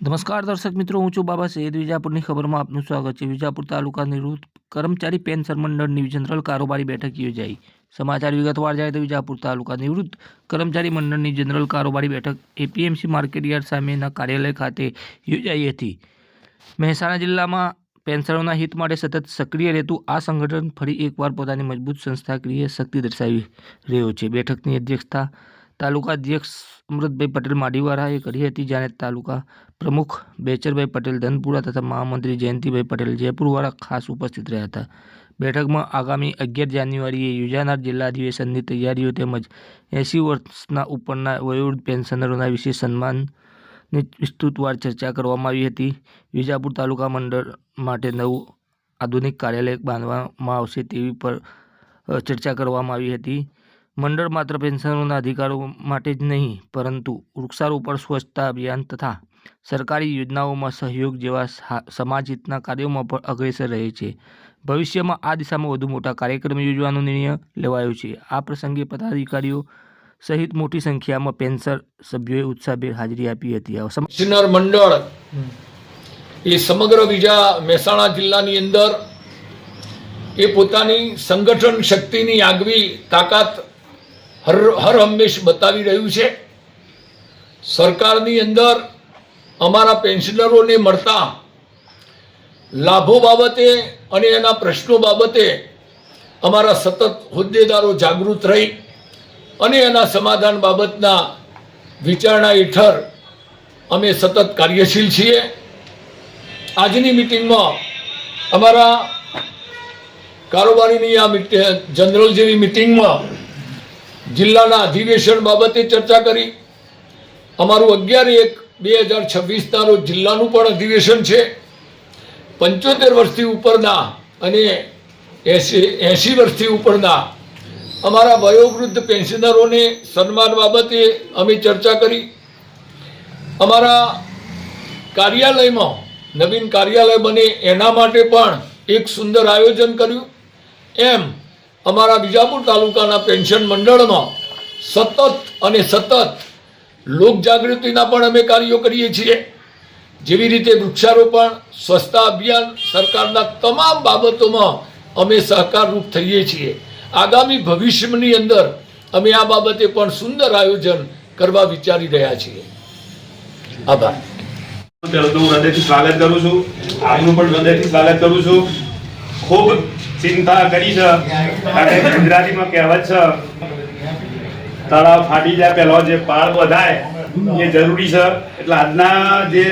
નમસ્કાર દર્શક મિત્રો, હું છું બાબા સૈયદ વિજાપુરની ખબરમાં આપનું સ્વાગત છે. વિજાપુર તાલુકા નિવૃત્ત કર્મચારી પેન્શન મંડળની જનરલ કારોબારી બેઠક યોજાઈ. સમાચાર વિગતવાર જાય તો વિજાપુર તાલુકા નિવૃત્ત કર્મચારી મંડળની જનરલ કારોબારી બેઠક એપીએમસી માર્કેટયાર્ડ સામેના કાર્યાલય ખાતે યોજાઈ હતી. મહેસાણા જિલ્લામાં પેન્શનરોના હિત માટે સતત સક્રિય રહેતું આ સંગઠન ફરી એકવાર પોતાની મજબૂત સંસ્થાકીય શક્તિ દર્શાવી રહ્યો છે. બેઠકની અધ્યક્ષતા તાલુકા અધ્યક્ષ અમૃતભાઈ પટેલ માડીવાળાએ કરી હતી. જ્યારે તાલુકા પ્રમુખ બેચરભાઈ પટેલ, ધનપુરા તથા મહામંત્રી જયંતિભાઈ પટેલ જયપુરવાળા ખાસ ઉપસ્થિત રહ્યા હતા. બેઠકમાં આગામી અગિયાર જાન્યુઆરીએ યોજાનાર જિલ્લા અધિવેશનની તૈયારીઓ તેમજ એંસી વર્ષના ઉપરના વયોવૃદ્ધ પેન્શનરોના વિશે સન્માનની વિસ્તૃતવાર ચર્ચા કરવામાં આવી હતી. વિજાપુર તાલુકા મંડળ માટે નવું આધુનિક કાર્યાલય બાંધવામાં આવશે તેવી પર ચર્ચા કરવામાં આવી હતી. મંડળ માત્ર પેન્શનરોના અધિકારો માટે જ નહીં, પરંતુ વૃક્ષારોપણ, સ્વચ્છતા અભિયાન તથા સરકારી યોજનાઓમાં સહયોગ જેવા સમાજહિતના સમાજ હિતના કાર્યોમાં પણ અગ્રેસર રહે છે. ભવિષ્યમાં આ દિશામાં વધુ મોટા કાર્યક્રમ યોજવાનો નિર્ણય લેવાયો છે. આ પ્રસંગે પદાધિકારીઓ સહિત મોટી સંખ્યામાં પેન્શન સભ્યોએ ઉત્સાહભેર હાજરી આપી હતી. મંડળ એ સમગ્ર બીજા મહેસાણા જિલ્લાની અંદર એ પોતાની સંગઠન શક્તિની આગવી તાકાત હર હર હંમેશ બતાવી રહ્યું છે. સરકારની અંદર અમારા પેન્શનરોને મળતા લાભો બાબતે અને એના પ્રશ્નો બાબતે અમારા સતત હોદ્દેદારો જાગૃત રહી અને એના સમાધાન બાબતના વિચારણા હેઠળ અમે સતત કાર્યશીલ છીએ. આજની મિટિંગમાં અમારા કારોબારીની આ જનરલ જેવી મિટિંગમાં જિલ્લાના અધિવેશન બાબતે ચર્ચા કરી. અમારું અગિયાર એક બે હજાર છવ્વીસના રોજ જિલ્લાનું પણ અધિવેશન છે. પંચોતેર વર્ષથી ઉપરના અને એંસી એંસી વર્ષથી ઉપરના અમારા વયોવૃદ્ધ પેન્શનરોને સન્માન બાબતે અમે ચર્ચા કરી. અમારા કાર્યાલયમાં, નવીન કાર્યાલય બને એના માટે પણ એક સુંદર આયોજન કર્યું. એમ અમારા બીજાપુર તાલુકાના પેન્શન મંડળમાં સતત અને સતત લોકજાગૃતિના પણ અમે કાર્યો કરીએ છીએ. જેવી રીતે વૃક્ષારોપણ, સ્વચ્છતા અભિયાન, સરકારના તમામ બાબતોમાં અમે સહકારરૂપ થઈએ છીએ. આગામી ભવિષ્યની અંદર અમે આ બાબતે પણ સુંદર આયોજન કરવા વિચારી રહ્યા છીએ. આભાર. હું હૃદયથી સ્વાગત કરું છું. આપનું પણ હૃદયથી સ્વાગત કરું છું. ખૂબ ચિંતા કરી છે. ગુજરાતીમાં કહેવત છે, તળાવ ફાટી જાય પહેલો જે પાળ વધાય એ જરૂરી છે. એટલે આજના જે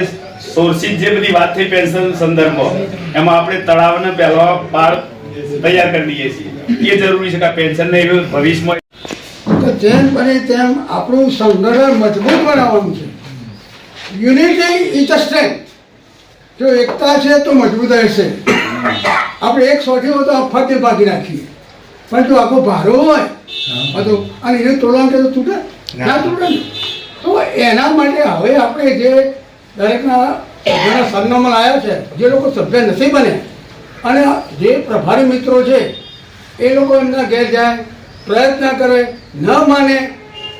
સોર્સિસ જે બધી વાત થઈ પેન્શન સંદર્ભમાં, એમાં આપણે તળાવને પહેલો પાળ તૈયાર કરી દઈએ છીએ. એ જરૂરી છે કે પેન્શન પેન્શનને એવું ભવિષ્યમાં તો જેમ બને તેમ આપણું સંગઠન મજબૂત બનાવવાનું છે. યુનિટી ઇઝ અ સ્ટ્રેન્થ જો એકતા છે તો મજબૂત રહેશે. આપણે એક સોઠી હોય તો ફતે ભાગી રાખીએ પણ જો આખો ભારો હોય બધું અને એને તોડવાનું કે તો તૂટે? ના તૂટે તો એના માટે હવે આપણે જે દરેકના જેના સરનામા આવ્યા છે જે લોકો સભ્ય નથી બને અને જે પ્રભારી મિત્રો છે એ લોકો એમના ઘેર જાય પ્રયત્ન કરે ન માને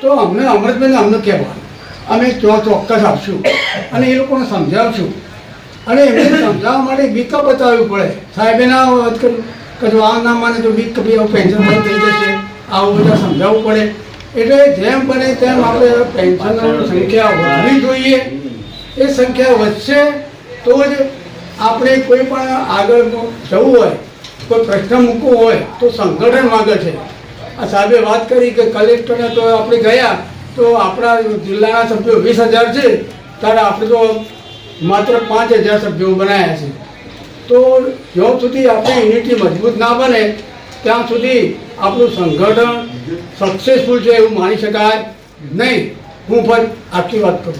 તો અમને અમૃતબેન અમને કહેવાનું. અમે ચો ચોક્કસ આપશું. અને એ લોકોને સમજાવશું. અને એમને સમજાવવા માટે બીક બતાવવી પડે. સાહેબે ના વાત કર્યું કે આ ના માને તો બીક આવું પેન્શન બંધ થઈ જશે. આવું બધા સમજાવવું પડે. એટલે જેમ બને તેમ આપણે પેન્શનની સંખ્યા વધવી જોઈએ. એ સંખ્યા વધશે તો જ આપણે કોઈ પણ આગળ જવું હોય, કોઈ પ્રશ્ન મૂકવો હોય, તો સંગઠન માગે છે. આ સાહેબે વાત કરી કે કલેક્ટરને તો આપણે ગયા, તો આપણા જિલ્લાના સભ્યો વીસ હજાર છે. ત્યારે આપણે તો માત્ર પાંચ હજાર સભ્યો બનાવ્યા છે. તો જ્યાં સુધી આપણી યુનિટી મજબૂત ના બને, ત્યાં સુધી આપણું સંગઠન સક્સેસફુલ છે એવું માની શકાય નહીં. હું પણ આટલી વાત કરું.